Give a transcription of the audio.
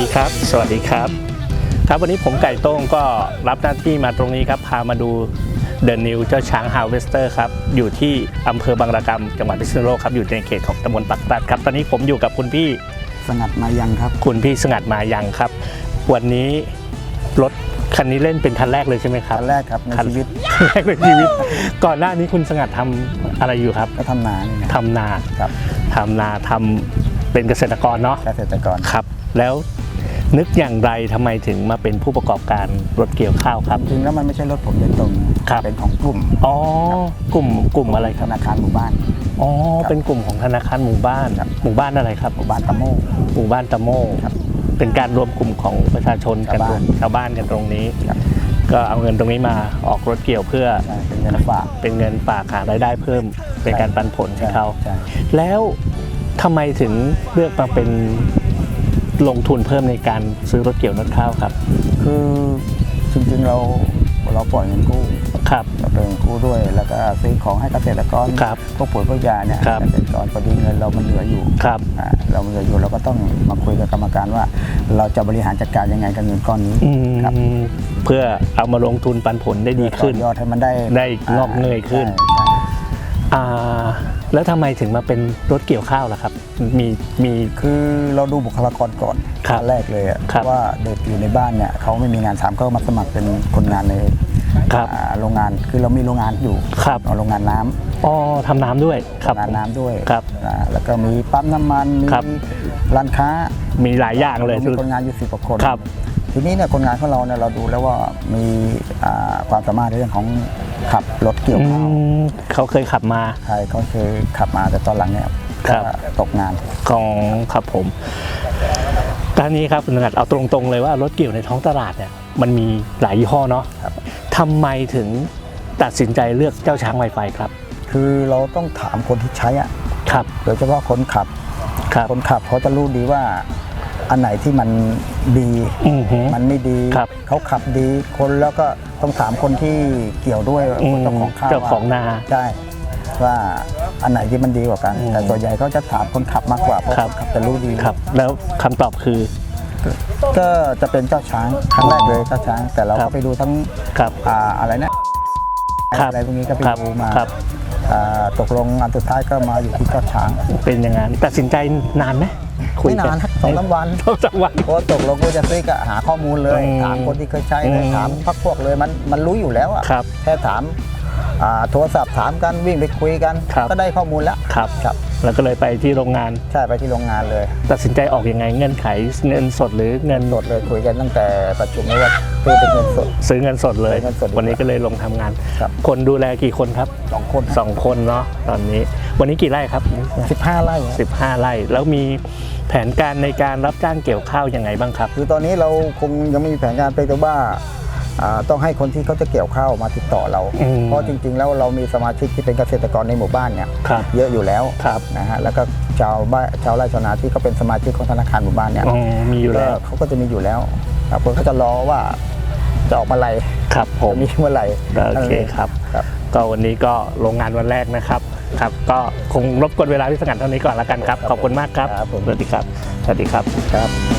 ดีครับ สวัสดีครับ ครับวันนี้ผมไก่โต้งก็รับหน้าที่มาตรงนี้ครับ พามาดูเด e n นิวเจ้าช้างฮาวเวสเตอร์ครับ อยู่ที่อำเภอบางระกำจังหวัดพิษณุโลกครับ อยู่ในเขตของตำบลปักตัดครับ ตอนนี้ผมอยู่กับคุณพี่สงัดมายังครับ คุณพี่สงัดมายังครับ วันนี้รถคันนี้เล่นเป็นคันแรกเลยใช่ไหมครับคันแรกครับในคันชีวิตคันแรกในชีวิต ก่อนหน้านี้คุณสงัดทำอะไรอยู่ครับ ก็ทำนานี่นะทำนาครับทำนาทำเป็นเกษตรกรเนาะเกษตรกรครับ แล้วนึกอย่างไรทำไมถึงมาเป็นผู้ประกอบการรถเกี่ยวข้าวครับ จริงๆแล้วมันไม่ใช่รถผมโดยตรงครับเป็นของกลุ่มอ๋อกลุ่มกลุ่มอะไรคธรับนาคารหมู่บ้านอ๋อเป็นกลุ่มของธนาคารหมู่บ้านครับหมู่บ้านอะไรครับหมู่บ้านตะโมหมู่บ้านตะโมครับเป็นการรวมกลุ่มของประชาชนกันชาวบ้านชาวบ้านกันตรงนี้ครับก็เอาเงินตรงนี้มาออกรถเกี่ยวเพื่อใช่เป็นเงินฝากเป็นเงินฝากหารายได้เพิ่ม เป็นการปันผลให้เขาใช่แล้วทำไมถึงเลือกมาเป็น ลงทุนเพิ่มในการซื้อรถเกี่ยวนดข้าวครับ คือจริงๆเราเราปล่อยเงินกู้ครับเราปล่อยเงินกู้ด้วย แล้วก็ซื้อของให้เกษตรกรครับพวกปุ๋ยพวกยาเนี่ยครับเกษตรกรพอดีเงินเรามันเหลืออยู่ครับอ่าเรามันเหลืออยู่เราก็ต้องมาคุยกับกรรมการว่า เราจะบริหารจัดการยังไงกับเงินก้อนนี้อืมครับเพื่อเอามาลงทุนปันผลได้ดีขึ้นต่อยอดให้มันได้ได้งอกเงยขึ้นใช่ใช่อ่า แล้วทำไมถึงมาเป็นรถเกี่ยวข้าวล่ะครับ มีมี คือเราดูบุคลากรก่อนครับขั้นแรกเลยอะครับว่าเด็กอยู่ในบ้านเนี่ยเขาไม่มีงานทำก็มาสมัครเป็นคนงานในครับอ่าโรงงานคือเรามีโรงงานอยู่ครับเอาโรงงานน้ำอ๋อทำน้ำด้วยครับ โรงงานน้ำด้วยครับอ่าแล้วก็มีปั๊มน้ำมันมีครับ ร้านค้ามีหลายอย่างเลย มีคนงานอยู่สิบกว่าคนครับ ทีนี้เนี่ยคนงานของเราเนี่ยเราดูแล้วว่ามีอ่าความสามารถในเรื่องของ ขับรถเกี่ยวอืข้าวมเขาเคยขับมาใครเขาเคยขับมาแต่ตอนหลังเนี่ยครัก็บ ตกงานของครับผมตอนนี้ครับคุณสงัดเอาตรงๆเลยว่ารถเกี่ยวในท้องตลาดเนี่ยมันมีหลายยี่ห้อเนาะครับทำไมถึงตัดสินใจเลือกเจ้าช้างไวไฟครับคือเราต้องถามคนที่ใช้อะครับ โดยเฉพาะคนขับ ครับ คนขับเขาจะรู้ดีว่า อันไหนที่มันดี อือหือมันไม่ดี ครับ เขาขับดีคนแล้วก็ต้องถามคนที่เกี่ยวด้วยอืมเจ้าของข้าวเจ้าของนา ใช่ว่าอันไหนที่มันดีกว่ากัน อืมแต่ส่วนใหญ่เขาจะถามคนขับมากกว่าเพราะครับ คนขับจะรู้ดีครับ แล้วคำตอบคือ ก็จะเป็นเจ้าช้างครั้งแรกเลยเจ้าช้าง แต่เราครัก็บ ไปดูทั้งครับ อ่าอะไรนะครับอะไรพวกนี้ก็ไปครับดูมาครับ อ่าตกลงอันสุดท้ายก็มาอยู่ที่เจ้าช้าง เป็นอย่างนั้นตัดสินใจนานไหม คุยไม่กันานครับสองสามวันสองสามวัน เพราะว่าตกลงว่าจะซื้อก็หาข้อมูลเลย อืมถามคนที่เคยใช้เลยอืมถามพักพวกเลยมันมันรู้อยู่แล้วอะครับแค่ถามอ่าโทรศัพท์ถามกันวิ่งไปคุยกัน ครับ ก็ได้ข้อมูลแล้วครับ ครับแล้วก็เลยไปที่โรงงาน ใช่ไปที่โรงงานเลยตัดสินใจออกยังไงเงื่อนไขเงินสดหรือเงินสดเลยคุยกันตั้งแต่ประชุมเลยว่าซื้อเป็นเงินสด ซื้อเงินสดเลย ซื้อเงินสดดีกว่าวันนี้ก็เลยลงทำงาน ครับ คนดูแลกี่คนครับสองคน สองคนเนาะตอนนี้ วันนี้กี่ไร่ครับสิบห้าไร่ครับ15 ไร่ แล้วมีแผนการในการรับจ้างเกี่ยวข้าวยังไงบ้างครับ คือตอนนี้เราคงยังไม่มีแผนการไปแต่ว่าอ่าต้องให้คนที่เขาจะเกี่ยวข้าวมาติดต่อเราอืมเพราะจริงๆ แล้วเรามีสมาชิกที่เป็นเกษตรกรในหมู่บ้านเนี่ยครับเยอะอยู่แล้วครับนะฮะแล้วก็ชาวบ้านชาวไร่ชาวนาที่เขาเป็นสมาชิกของธนาคารหมู่บ้านเนี่ยอ๋อมีอยู่แล้วก็เขาก็จะมีอยู่แล้วครับเขาก็จะรอว่าจะออกมาอะไรครับผมจะมีเมื่อไหร่โอเคครับครับก็วันนี้ก็โรงงานวันแรกนะครับ ครับก็คงรบกวนเวลาพี่สงัดเท่านี้ก่อนละกันครับ ขอบคุณมากครับครับผมสวัสดีครับ สวัสดีครับครับ